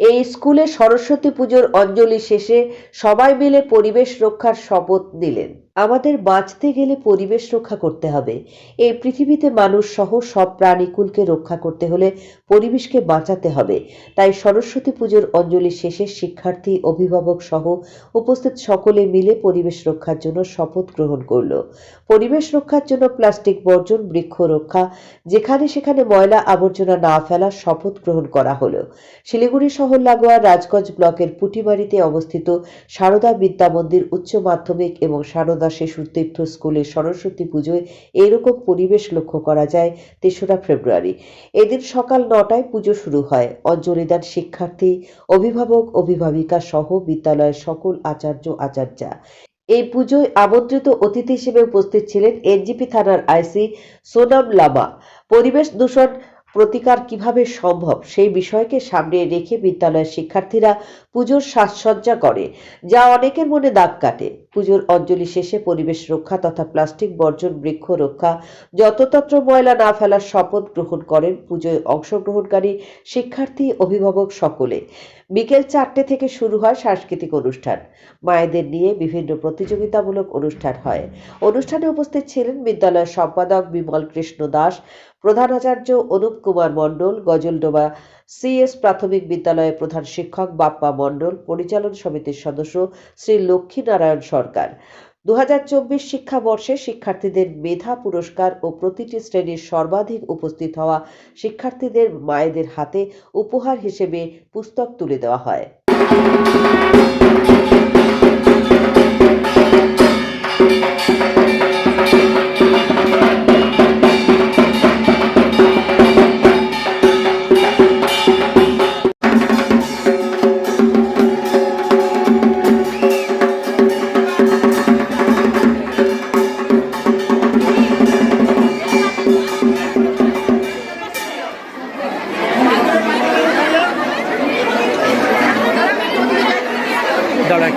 এই স্কুলে সরস্বতী পুজোর অঞ্জলি শেষে সবাই মিলে পরিবেশ রক্ষার শপথ নিলেন। আমাদের বাঁচতে গেলে পরিবেশ রক্ষা করতে হবে। এই পৃথিবীতে মানুষ সহ সব প্রাণীকুলকে রক্ষা করতে হলে পরিবেশকে বাঁচাতে হবে। তাই সরস্বতী পুজোর অঞ্জলি শেষে শিক্ষার্থী, অভিভাবক সহ উপস্থিত সকলে মিলে পরিবেশ রক্ষার জন্য শপথ গ্রহণ করল। পরিবেশ রক্ষার জন্য প্লাস্টিক বর্জন, বৃক্ষ রক্ষা, যেখানে সেখানে ময়লা আবর্জনা না ফেলার শপথ গ্রহণ করা হলো। শিলিগুড়ি শহর লাগোয়া রাজগঞ্জ ব্লকের পুটিমারিতে অবস্থিত সারদা বিদ্যা মন্দির উচ্চ মাধ্যমিক এবং সারদা শিশু তীর্থ স্কুলে সরস্বতী পুজোয় এরকম পরিবেশ লক্ষ্য করা যায় তেসরা ফেব্রুয়ারি। এদিন সকাল নটায় পুজো শুরু হয়। অঞ্জলি দেন শিক্ষার্থী, অভিভাবক, অভিভাবিকা সহ বিদ্যালয়ের সকল আচার্য, আচার্যা। এই পুজোয় আমন্ত্রিত অতিথি হিসেবে উপস্থিত ছিলেন এনজিপি থানার আইসি সোনাম লামা। পরিবেশ দূষণ প্রতিকার কীভাবে সম্ভব সেই বিষয়কে সামনে রেখে বিদ্যালয়ের শিক্ষার্থীরা পুজোর সাজসজ্জা করে, যা অনেকের মনে দাগ কাটে। পুজোর অঞ্জলি শেষে পরিবেশ রক্ষা তথা প্লাস্টিক বর্জন, বৃক্ষ রক্ষা যততত্র ময়লা না ফেলার শপথ গ্রহণ করেন পুজোয় অংশগ্রহণকারী শিক্ষার্থী, অভিভাবক সকলে। বিকেল চারটে থেকে শুরু হয় সাংস্কৃতিক অনুষ্ঠান। মায়েদের নিয়ে বিভিন্ন প্রতিযোগিতামূলক অনুষ্ঠান হয়। অনুষ্ঠানে উপস্থিত ছিলেন বিদ্যালয়ের সম্পাদক বিমল কৃষ্ণ দাস প্রধানাচার্য অনুপ কুমার মণ্ডল, গজলডোবা সিএস প্রাথমিক বিদ্যালয়ের প্রধান শিক্ষক বাপ্পা মণ্ডল, পরিচালন সমিতির সদস্য শ্রী লক্ষ্মীনারায়ণ সরকার। দু হাজার চব্বিশ শিক্ষাবর্ষে শিক্ষার্থীদের মেধা পুরস্কার ও প্রতিটি শ্রেণির সর্বাধিক উপস্থিত হওয়া শিক্ষার্থীদের মায়েদের হাতে উপহার হিসেবে পুস্তক তুলে দেওয়া হয়। দাঁড়া